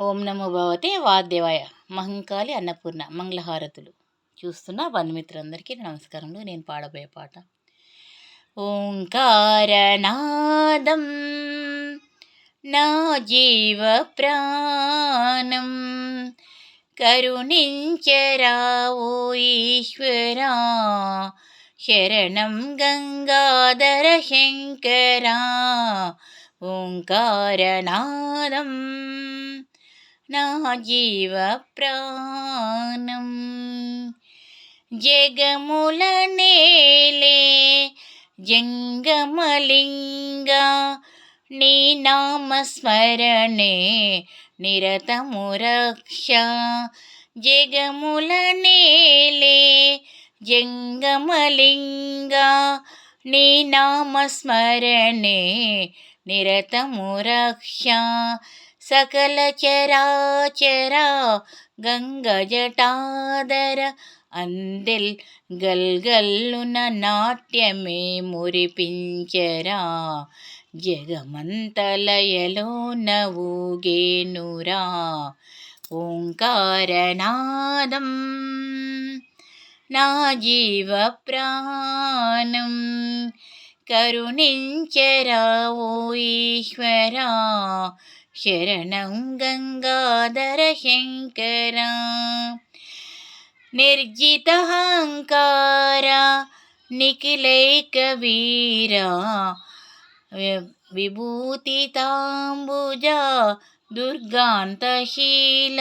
ఓం నమో భవతే వాద్యవాయ మహంకాళి అన్నపూర్ణ మంగళహారతులు. చూస్తున్న బంధుమిత్రులందరికీ నమస్కారములు. నేను పాడబోయే పాట. ఓంకారనాదం నా జీవ ప్రాణం కరుణించరావో ఈశ్వరా శరణం గంగాధర శంకరా. ఓంకారనాదం నా జీవ ప్రాణం. జగముల నేలే జంగమలింగా నీ నామస్మరణే నిరతము రక్ష. జగముల నేలే జంగమలింగా నీ నామస్మరణే నిరతము రక్ష సకల చరాచరా గంగ జటాదర అందెల్ గల్గల్లున నాట్యమే మురిపించరా జగమంతలయలో నవుగేనురా ఓంకారనాదం నా జీవ ప్రాణం కరుణించరా ఓ ఈశ్వరా శరణం గంగాధర శంకర నిర్జితహంకార నిఖిలైక వీరా విభూతితాంబుజ దుర్గాంతశీల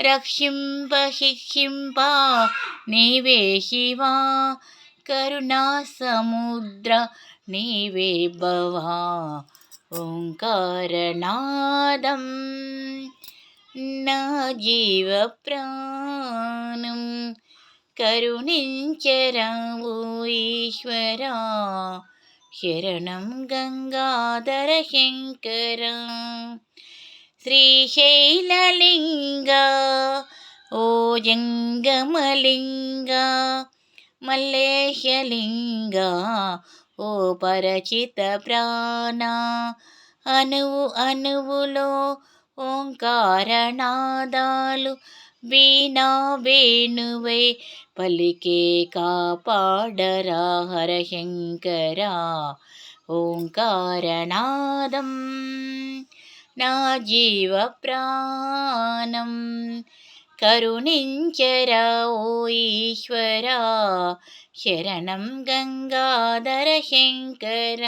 రక్షింప శిక్షింప నీవే శివా కరుణా సముద్ర నీవే భవా ఓంకారనాదం నా జీవ ప్రాణం కరుణించరావు ఈశ్వరా శరణం గంగాధర శంకర శ్రీశైలలింగ ఓ జంగమలింగ మల్లేశలింగ ఓ పరచిత ప్రాణ అణువు అణువులో ఓంకారనాదాలు వీణా వేణువై పలికే కాపాడరా హరశంకరా ఓంకారనాదం నా జీవ ప్రాణం. కరుణించరా ఓ ఈశ్వరా. శరణం గంగాధర శంకర.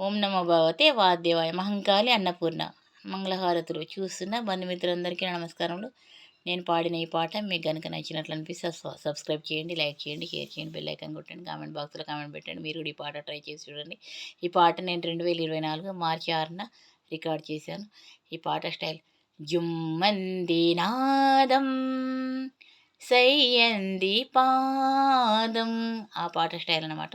ఓం నమ భగవతే వాద్యవాయ మహంకాళి అన్నపూర్ణ మంగళహారతులు చూస్తున్న బంధుమిత్రులందరికీ నమస్కారములు. నేను పాడిన ఈ పాట మీకు కనుక నచ్చినట్లు అనిపిస్తే సబ్స్క్రైబ్ చేయండి లైక్ చేయండి షేర్ చేయండి బెల్ ఐకాన్ కొట్టండి కామెంట్ బాక్స్లో కామెంట్ పెట్టండి. మీరు కూడా ఈ పాట ట్రై చేసి చూడండి. ఈ పాట నేను రెండు వేల ఇరవై నాలుగు మార్చి ఆరున రికార్డ్ చేశాను. ఈ పాట స్టైల్ జుమ్మంది నాదం సయ్యంది పాదం ఆ పాట స్టైల్ అనమాట